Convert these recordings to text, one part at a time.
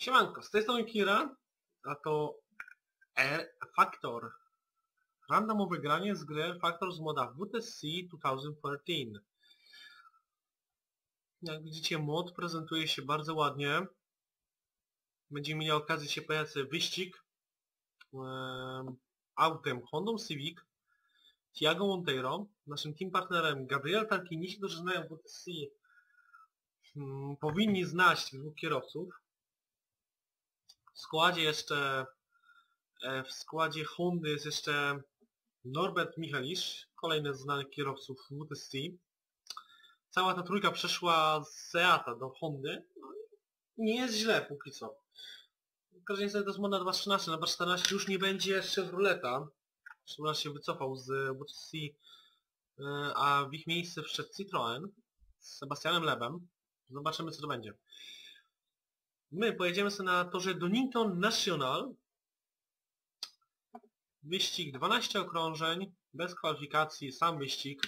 Siemanko, z tej strony Kira, a to R Factor. Randomowe granie z gry Factor z moda WTC 2013. Jak widzicie mod prezentuje się bardzo ładnie. Będziemy mieli okazję się sobie wyścig em, autem Hondą Civic Tiago Monteiro, naszym team partnerem Gabriel Tarkini, którzy znają WTC hmm, powinni znać dwóch kierowców. W składzie jeszcze e, w składzie Hondy jest jeszcze Norbert Michalisz, kolejny z znanych kierowców WTC. Cała ta trójka przeszła z Seata do Hondy. No nie jest źle póki co. W każdym razie to jest moda 2.13, na 2.14 już nie będzie Chevroleta. Chevrolet się wycofał z WTC, e, a w ich miejsce wszedł Citroën z Sebastianem Lebem. Zobaczymy co to będzie. My pojedziemy sobie na torze Donington National. Wyścig 12 okrążeń, bez kwalifikacji, sam wyścig.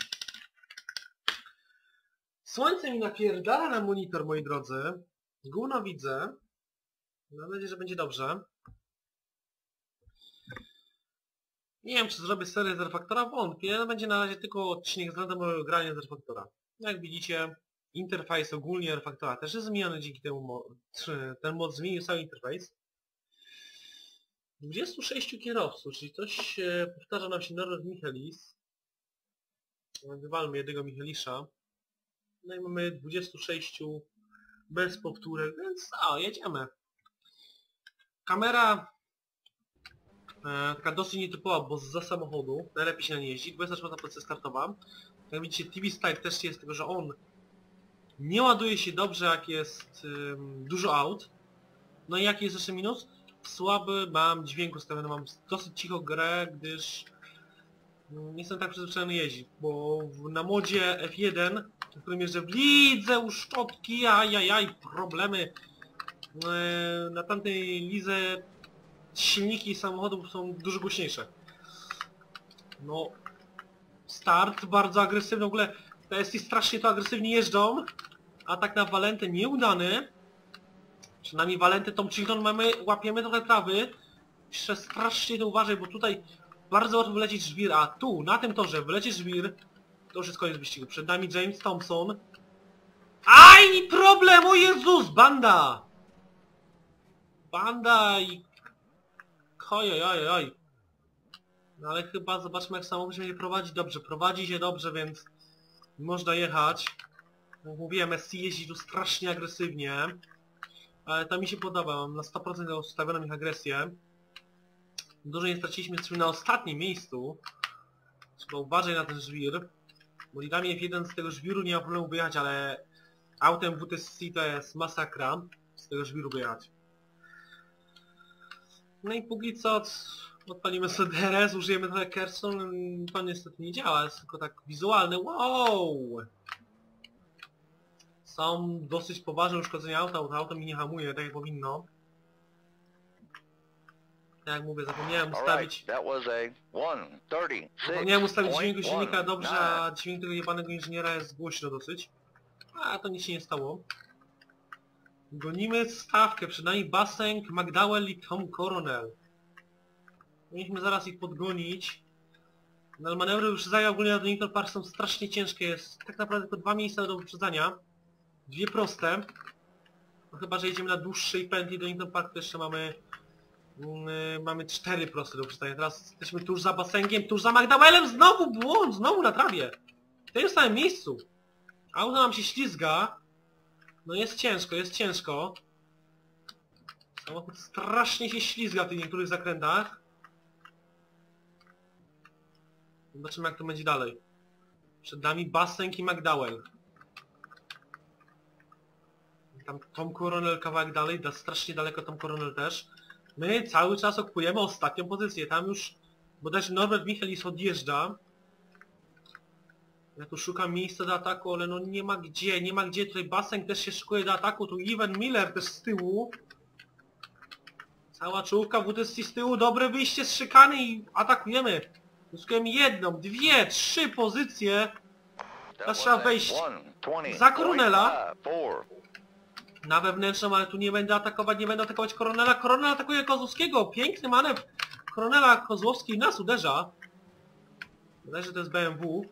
Słońce mi napierdala na monitor, moi drodzy. Gówno widzę. Mam nadzieję, że będzie dobrze. Nie wiem, czy zrobię serię z Refaktora, wątpię. Będzie na razie tylko odcinek z randomowego grania z Refaktora. Jak widzicie, interfejs ogólnie Refaktora też jest zmieniony dzięki temu ten mod zmienił cały interfejs. 26 kierowców, czyli coś powtarza nam się Norbert Michelis. Wywalmy jednego Michelisza. No i mamy 26 bez powtórek, więc o, jedziemy. Kamera e, taka dosyć nietypowa, bo za samochodu najlepiej się na nie jeździ. 24 pozycja startowa. Jak widzicie TV Style też jest, tylko że on nie ładuje się dobrze jak jest dużo aut. No i jaki jest jeszcze minus? Słaby mam dźwięk ustawiony, mam dosyć cicho grę, gdyż mm, nie jestem tak przyzwyczajony jeździć, bo w, na modzie F1, w którym jeżdżę w lidze u szczotki, ajajaj, problemy. Yy, na tamtej lidze silniki samochodów są dużo głośniejsze. No, start bardzo agresywny, w ogóle TSI strasznie to agresywnie jeżdżą, atak na Walentę nieudany. Przynajmniej Walentę tą Chilton mamy, łapiemy trochę trawy. Jeszcze strasznie to uważaj, bo tutaj bardzo łatwo wylecieć żwir, a tu, na tym torze, wylecieć żwir, to już jest koniec wyścigu. Przed nami James Thompson. Aj, problem, o Jezus, banda! Banda i... Oj, oj, oj. No ale chyba zobaczmy jak samochód się będzie prowadzić dobrze. Prowadzi się dobrze, więc można jechać. Jak mówiłem, SC jeździ tu strasznie agresywnie. Ale to mi się podoba, mam na 100% ustawioną ich agresję. Dużo nie straciliśmy, jesteśmy na ostatnim miejscu. Trzeba uważać na ten żwir. Bolidami F1 z tego żwiru nie ma problemu wyjechać, ale autem WTC to jest masakra z tego żwiru wyjechać. No i póki co odpalimy sobie DRS, użyjemy trochę Kerson, to niestety nie działa, jest tylko tak wizualne. Wow! Są dosyć poważne uszkodzenia auta, auto, auto mi nie hamuje tak jak powinno. Tak jak mówię, zapomniałem ustawić... That was a 136. Zapomniałem ustawić dźwięku silnika dobrze, a dźwięk tego jebanego inżyniera jest głośno dosyć. A to nic się nie stało. Gonimy stawkę, przynajmniej Basenk, McDowell i Tom Coronel. Mieliśmy zaraz ich podgonić. No ale manewry wyprzedzania ogólnie na Donington Park są strasznie ciężkie. Jest tak naprawdę tylko dwa miejsca do wyprzedzania. Dwie proste. No chyba, że jedziemy na dłuższej pętli Donington Park, to jeszcze mamy... Yy, mamy cztery proste do wyprzedzania. Teraz jesteśmy tuż za Basenkiem, tuż za McDowellem. Znowu błąd, znowu na trawie. W tym samym miejscu. Auto nam się ślizga. No jest ciężko, jest ciężko. Samochód strasznie się ślizga w tych niektórych zakrętach. Zobaczymy jak to będzie dalej. Przed nami Basenk i McDowell. Tam Tom Coronel kawałek dalej, da strasznie daleko Tom Coronel też. My cały czas okupujemy ostatnią pozycję. Tam już bodajże Norbert Michelis odjeżdża. Ja tu szukam miejsca do ataku, ale no nie ma gdzie, nie ma gdzie. Tutaj Basenk też się szykuje do ataku, tu Ivan Miller też z tyłu. Cała czołówka WTC z tyłu, dobre wyjście z szykany i atakujemy. Zyskujemy jedną, dwie, trzy pozycje. Teraz trzeba wejść 120.54. za Coronela. Na wewnętrzną, ale tu nie będę atakować, nie będę atakować Koronela. Koronel atakuje Kozłowskiego. Piękny manewr Koronela Kozłowski nas uderza. Wydaje że to jest BMW.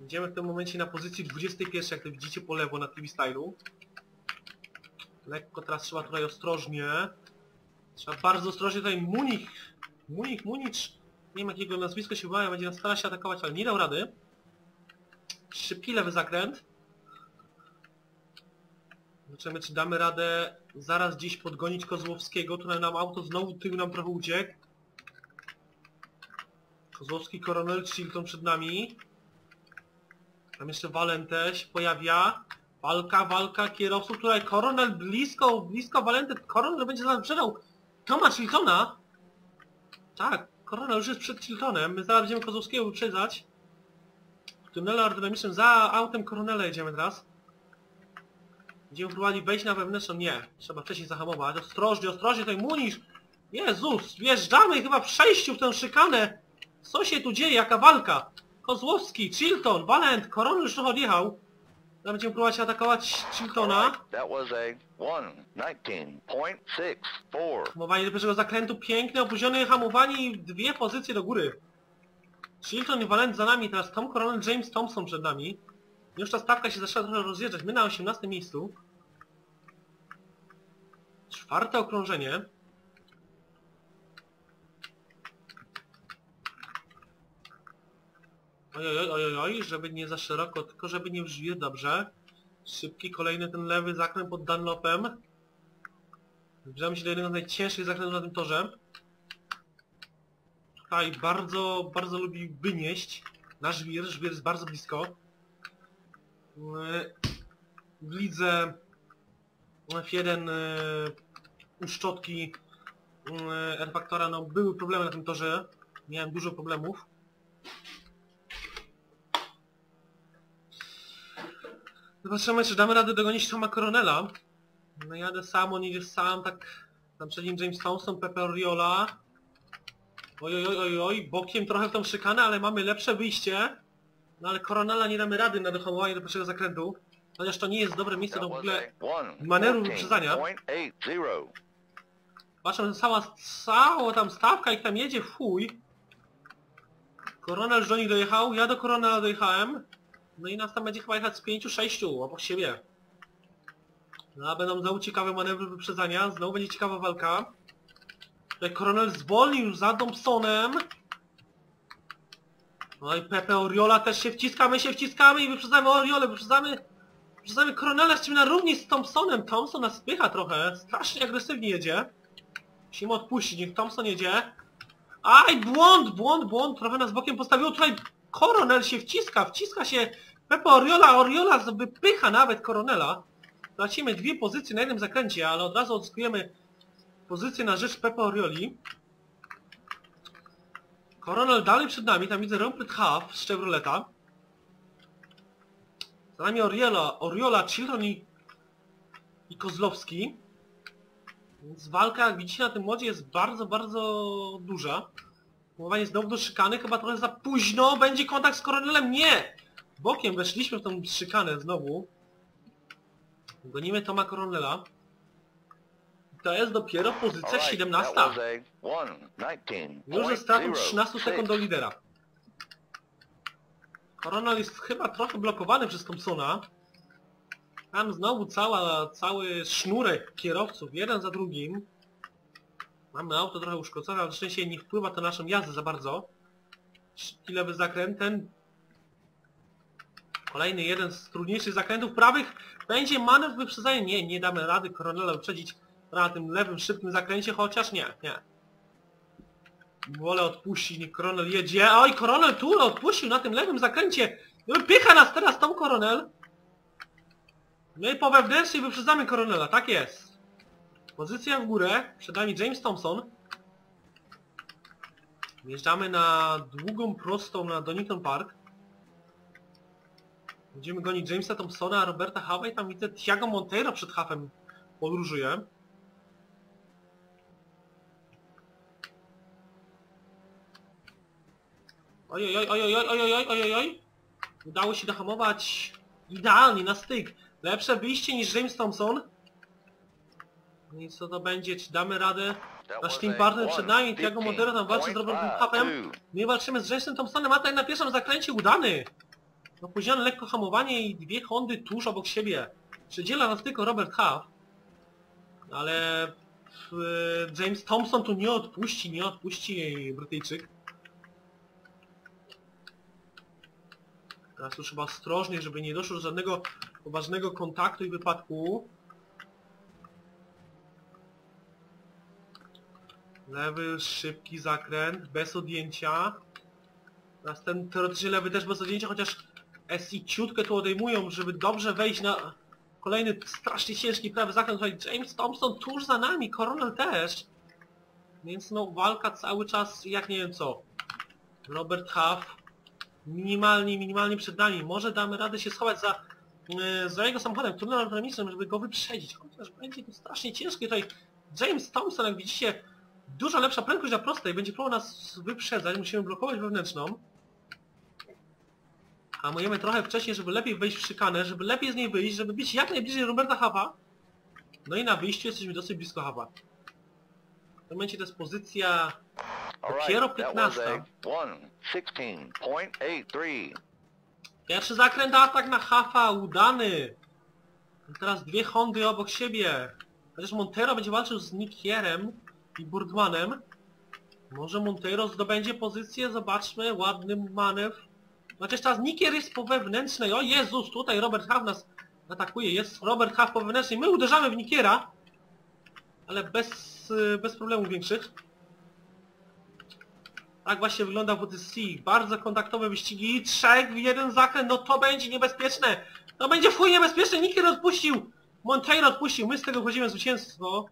Idziemy w tym momencie na pozycji 21, jak to widzicie po lewo na TV Stylu. Lekko teraz trzeba tutaj ostrożnie. Trzeba bardzo ostrożnie tutaj Munich. Munich, Municz. Nie wiem jakiego nazwisko się wymawiam, będzie starał się atakować, ale nie dał rady. Szybki lewy zakręt. Zobaczymy czy damy radę zaraz gdzieś podgonić Kozłowskiego. Tutaj nam auto znowu tył nam trochę uciekł. Kozłowski, Koronel, Chilton przed nami. Tam jeszcze Valente się pojawia. Walka, walka kierowców. Tutaj Koronel blisko, blisko Valente. Koronel będzie zaraz przedał Toma Chiltona. Tak, Koronel już jest przed Chiltonem. My zaraz będziemy Kozłowskiego wyprzedzać. W tunelu aerodynamicznym za autem Koronela jedziemy teraz. Będziemy próbowali wejść na wewnętrzną. Nie, trzeba wcześniej zahamować. Ostrożnie, ostrożnie, tutaj munisz. Jezus, wjeżdżamy chyba w przejściu w tę szykanę. Co się tu dzieje? Jaka walka? Kozłowski, Chilton, Valent, Koronel już odjechał. Teraz będziemy próbować atakować Chiltona. Alright, that was a 119.64. Hamowanie do pierwszego zakrętu, piękne, opóźnione hamowanie i dwie pozycje do góry. Chilton i Valent za nami, teraz Tom Coronel, James Thompson przed nami. Już ta stawka się zaczęła trochę rozjeżdżać, my na 18 miejscu. Czwarte okrążenie. Ojoj, ojoj, oj, żeby nie za szeroko, tylko żeby nie brzmi dobrze. Szybki, kolejny ten lewy zakręt pod Dunlopem. Zbliżamy się do jednego z najcięższych zakrętów na tym torze. Tutaj bardzo, bardzo lubi wynieść. Nasz żwir, żwir jest bardzo blisko. W lidze F1 yy, u szczotki yy, R-Factora no, były problemy na tym torze. Miałem dużo problemów. Zobaczymy, czy damy radę dogonić Toma Coronela. No jadę sam, on idzie sam, tak... Tam przed nim James Thompson, Pepe Oriola. Oj, oj, oj, oj, bokiem trochę w tą szykanę, ale mamy lepsze wyjście. No ale Coronela nie damy rady na dohamowanie do pierwszego zakrętu. Chociaż to nie jest dobre miejsce do w ogóle... a manewru wyprzedzania. 114.80. Patrzę, cała, cała tam stawka i tam jedzie, fuj. Koronel do nich dojechał, ja do Koronela dojechałem. No i nas tam będzie chyba jechać z pięciu, sześciu obok siebie. No a będą znowu ciekawe manewry wyprzedzania, znowu będzie ciekawa walka. Tutaj Koronel zwolnił za Thompsonem. No i Pepe Oriola też się wciska, my się wciskamy i wyprzedzamy Oriolę, wyprzedzamy... Wyprzedzamy Koronela, jesteśmy na równi z Thompsonem. Thompson nas spycha trochę, strasznie agresywnie jedzie. Musimy odpuścić, niech Thompson jedzie. Aj, błąd, błąd, błąd, trochę nas bokiem postawiło. Tutaj Koronel się wciska, wciska się Pepe Oriola, Oriola wypycha nawet Koronela. Tracimy dwie pozycje na jednym zakręcie, ale od razu odzyskujemy pozycję na rzecz Pepe Orioli. Koronel dalej przed nami, tam widzę Rumplet Half z Chevroleta. Za nami Oriola, Oriola, Chilton i, i Kozlowski. Więc walka, jak widzicie na tym modzie, jest bardzo, bardzo duża. Próbowanie znowu do szykany, chyba trochę za późno. Będzie kontakt z Koronelem? Nie! Bokiem weszliśmy w tą szykanę znowu. Gonimy Toma Koronela. To jest dopiero pozycja Alright, 17. that was a Już ze stratą 13 119.06. sekund do lidera. Koronel jest chyba trochę blokowany przez Thompsona. Tam znowu cała, cały sznurek kierowców, jeden za drugim. Mamy auto trochę uszkodzone, ale szczęście nie wpływa to na naszą jazdę za bardzo. Lewy zakręt, ten... Kolejny jeden z trudniejszych zakrętów prawych. Będzie manewr wyprzedzania. Nie, nie damy rady Koronela wyprzedzić na tym lewym, szybkim zakręcie, chociaż nie, nie. Wolę odpuścić, niech Koronel jedzie. Oj, Koronel tu odpuścił na tym lewym zakręcie. Pycha nas teraz Tom Koronel. My po wewnętrznej wyprzedzamy Koronela, tak jest. Pozycja w górę, przed nami James Thompson. Wjeżdżamy na długą prostą na Donington Park. Będziemy gonić Jamesa Thompsona, Roberta Hawa i tam widzę Thiago Monteiro przed hafem podróżuje. Ojoj, ojoj, ojoj, ojoj, ojoj, ojoj. Udało się dohamować idealnie na styk. Lepsze wyjście niż James Thompson. No i co to będzie? Czy damy radę? Nasz team partner przed nami, Tiago Montero tam walczy z Robertem 115.5. Huffem. My walczymy z Jamesem Thompsonem, a ten na pierwszym zakręcie udany. Opóźnione lekko hamowanie i dwie Hondy tuż obok siebie. Przedziela nas tylko Robert Huff. Ale e, James Thompson tu nie odpuści, nie odpuści Brytyjczyk. Teraz już chyba ostrożnie, żeby nie doszło do żadnego poważnego kontaktu i wypadku. Lewy, szybki zakręt, bez odjęcia. Ten teoretycznie lewy też bez odjęcia, chociaż SI ciutkę tu odejmują, żeby dobrze wejść na kolejny strasznie ciężki prawy zakręt. Słuchaj, James Thompson tuż za nami, Coronel też. Więc no walka cały czas jak nie wiem co. Robert Huff minimalnie, minimalnie przed nami. Może damy radę się schować za, yy, za jego samochodem, tunelem autonomicznym, żeby go wyprzedzić. Chociaż będzie to strasznie ciężkie. Tutaj James Thompson, jak widzicie, dużo lepsza prędkość na prostej. Będzie próbował nas wyprzedzać. Musimy blokować wewnętrzną. Hamujemy trochę wcześniej, żeby lepiej wejść w szykanę, żeby lepiej z niej wyjść, żeby być jak najbliżej Roberta Huffa. No i na wyjściu jesteśmy dosyć blisko Huffa. W tym momencie to jest pozycja Dopiero that was 15. a 116.83. Pierwszy zakręt atak na Hafa, udany. I teraz dwie Hondy obok siebie. Chociaż Montero będzie walczył z Nikierem i Burdmanem. Może Montero zdobędzie pozycję, zobaczmy, ładny manewr. Chociaż teraz Nikier jest po wewnętrznej, o Jezus, tutaj Robert Huff nas atakuje, jest Robert Huff po wewnętrznej, my uderzamy w Nikiera, ale bez, bez problemów większych. Tak właśnie wygląda WTC. Bardzo kontaktowe wyścigi. Trzech w jeden zakręt, no to będzie niebezpieczne. To będzie w chuj niebezpieczne. Nikier odpuścił. Monteiro odpuścił. My z tego chodzimy zwycięstwo.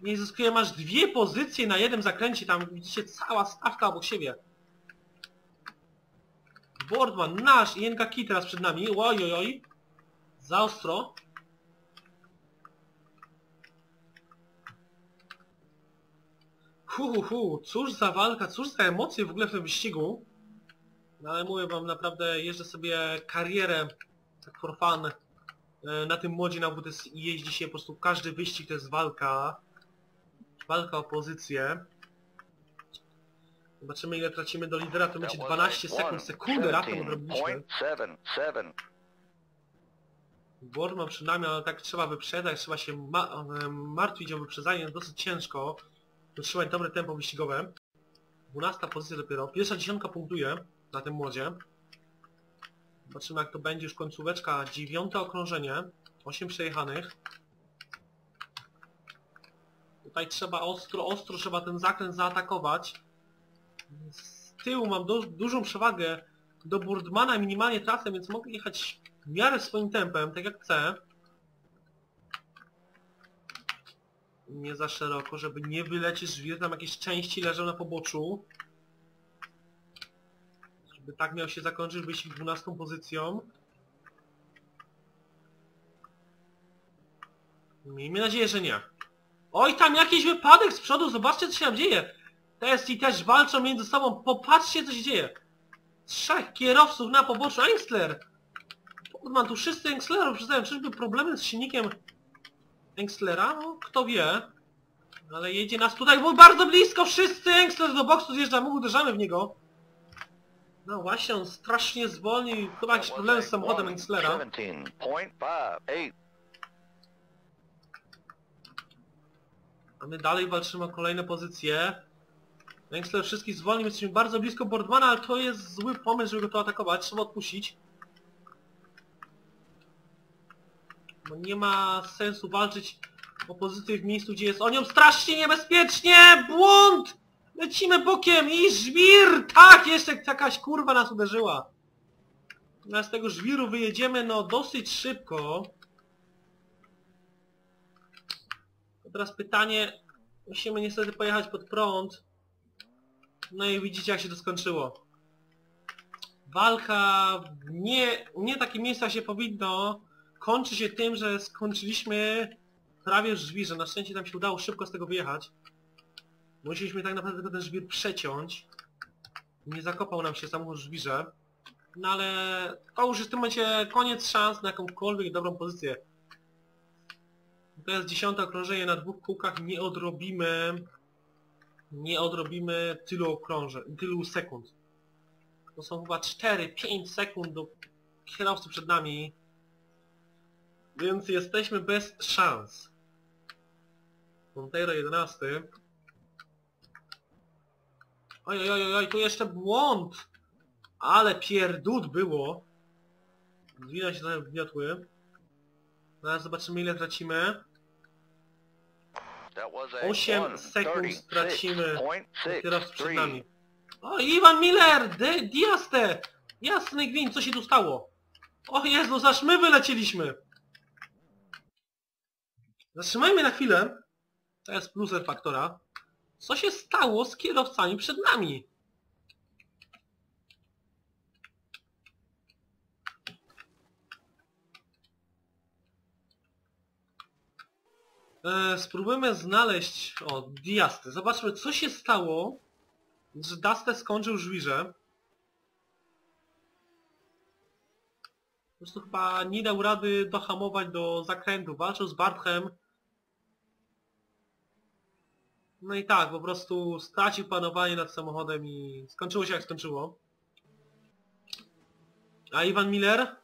Nie zyskujemy aż dwie pozycje na jednym zakręcie. Tam widzicie cała stawka obok siebie. Boardman, nasz i NKK teraz przed nami. Oj, oj. Za ostro. Hu, hu, hu, cóż za walka, cóż za emocje w ogóle w tym wyścigu. No ale mówię wam, naprawdę jeżdżę sobie karierę, tak for fun, e, na tym modzie na WTS i jeździ się po prostu każdy wyścig to jest walka. Walka o pozycję. Zobaczymy ile tracimy do lidera, to będzie was 12 a sekund, sekundę raptem odrobiliśmy. 117.77. Board ma przed nami, ale tak trzeba wyprzedzać, trzeba się ma martwić o wyprzedzanie, dosyć ciężko. Utrzymać dobre tempo wyścigowe. 12 pozycja dopiero. Pierwsza dziesiątka punktuje na tym młodzie. Zobaczymy jak to będzie już końcóweczka. Dziewiąte okrążenie. 8 przejechanych. Tutaj trzeba ostro, ostro trzeba ten zakręt zaatakować. Z tyłu mam du dużą przewagę do Burdmana minimalnie trasę, więc mogę jechać w miarę swoim tempem, tak jak chcę. Nie za szeroko, żeby nie wylecieć żwir, tam jakieś części leżą na poboczu. Żeby tak miał się zakończyć wyścig 12 pozycją. Miejmy nadzieję, że nie. Oj, tam jakiś wypadek z przodu, zobaczcie co się tam dzieje. TSI też walczą między sobą, popatrzcie co się dzieje. Trzech kierowców na poboczu, Engstler! Podman, tu wszyscy Engstlerów przyznają, czyżby problemy z silnikiem Engslera? No, kto wie. Ale jedzie nas tutaj, bo bardzo blisko, wszyscy Engstler do boksu zjeżdżamy, uderzamy w niego. No właśnie, on strasznie zwolnił, chyba jakieś problemy z samochodem Engslera. A my dalej walczymy o kolejne pozycje. Wexler wszystkich zwolnił, jesteśmy bardzo blisko Boardmana, ale to jest zły pomysł, żeby go tu atakować, trzeba odpuścić. Bo nie ma sensu walczyć o pozycję w miejscu, gdzie jest o nią strasznie niebezpiecznie! Błąd! Lecimy bokiem i żwir! Tak, jeszcze jakaś kurwa nas uderzyła. Z tego żwiru wyjedziemy no dosyć szybko. Teraz pytanie, musimy niestety pojechać pod prąd. No i widzicie jak się to skończyło. Walka nie, nie takie miejsca się powinno. Kończy się tym, że skończyliśmy prawie żwirze. Na szczęście nam się udało szybko z tego wyjechać. Musieliśmy tak naprawdę ten żwir przeciąć. Nie zakopał nam się samochód żwirze. No ale to już jest w tym momencie koniec szans na jakąkolwiek dobrą pozycję. To jest dziesiąte okrążenie na dwóch kółkach, nie odrobimy... Nie odrobimy tylu okrążeń, tylu sekund. To są chyba 4-5 sekund do kierowcy przed nami. Więc jesteśmy bez szans. Montero 11. Oj, oj, oj, oj, tu jeszcze błąd! Ale pierdut było. Zwina się trochę wgniotły. Zaraz zobaczymy ile tracimy. That was a 8 sekund stracimy kierowcy przed 136.3. nami. O, Iwan Miller! De Diaste! Jasny gwint, co się tu stało? O Jezu, zaż my wylecieliśmy! Zatrzymajmy na chwilę. To jest plus faktora. Co się stało z kierowcami przed nami? E, spróbujmy znaleźć... O, Diastę. Zobaczmy, co się stało, że Dastę skończył żwirze. Po prostu chyba nie dał rady dohamować do zakrętu. Walczył z Bartchem. No i tak, po prostu stracił panowanie nad samochodem i skończyło się jak skończyło. A Iwan Miller?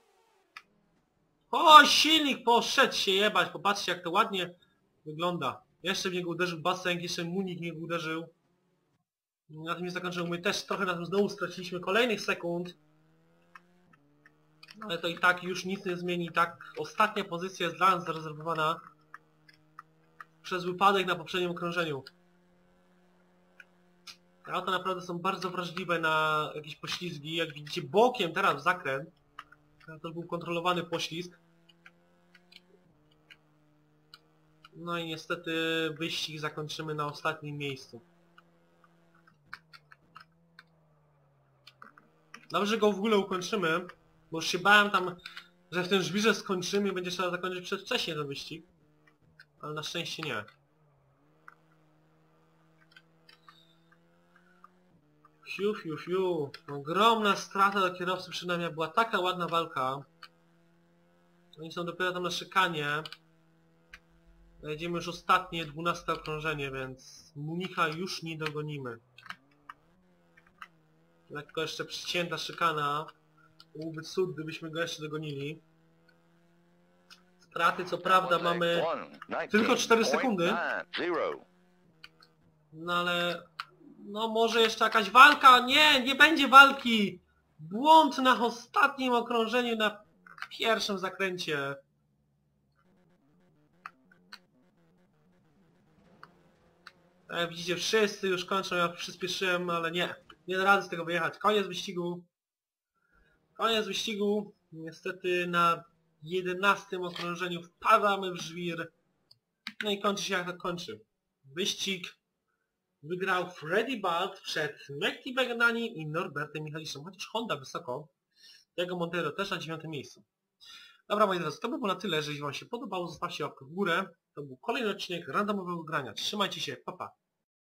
O, silnik poszedł się jebać. Popatrzcie jak to ładnie wygląda. Jeszcze w niego uderzył Basenk, jeszcze Munik w niego uderzył. Na tym nie zakończył. My też trochę na tym znowu straciliśmy kolejnych sekund. Ale to i tak już nic nie zmieni. Tak, ostatnia pozycja jest dla nas zarezerwowana przez wypadek na poprzednim okrążeniu. Te auta naprawdę są bardzo wrażliwe na jakieś poślizgi. Jak widzicie bokiem teraz w zakręt. To był kontrolowany poślizg. No i niestety wyścig zakończymy na ostatnim miejscu. Dobrze go w ogóle ukończymy, bo już się bałem tam, że w tym żwirze skończymy i będzie trzeba zakończyć przedwcześnie ten wyścig. Ale na szczęście nie. Fiu, fiu, fiu. Ogromna strata do kierowcy przynajmniej była taka ładna walka. Oni są dopiero tam na szykanie. Jedziemy już ostatnie, 12 okrążenie, więc Munika już nie dogonimy. Lekko jeszcze przycięta szykana. Byłby cud, gdybyśmy go jeszcze dogonili. Straty co prawda mamy... tylko cztery sekundy. 19.0. No ale... No może jeszcze jakaś walka? Nie, nie będzie walki! Błąd na ostatnim okrążeniu na pierwszym zakręcie. Jak widzicie, wszyscy już kończą, ja przyspieszyłem, ale nie. Nie da z tego wyjechać. Koniec wyścigu. Koniec wyścigu. Niestety na 11 okrążeniu wpadamy w żwir. No i kończy się jak to kończy. Wyścig wygrał Freddy Balt przed Mekti Begnani i Norbertem Michaliszem. Chociaż Honda wysoko. Jego Montero też na 9 miejscu. Dobra moi drodzy, to by było na tyle. Jeżeli Wam się podobało, zostawcie łapkę w górę. To był kolejny odcinek randomowego grania. Trzymajcie się, pa pa.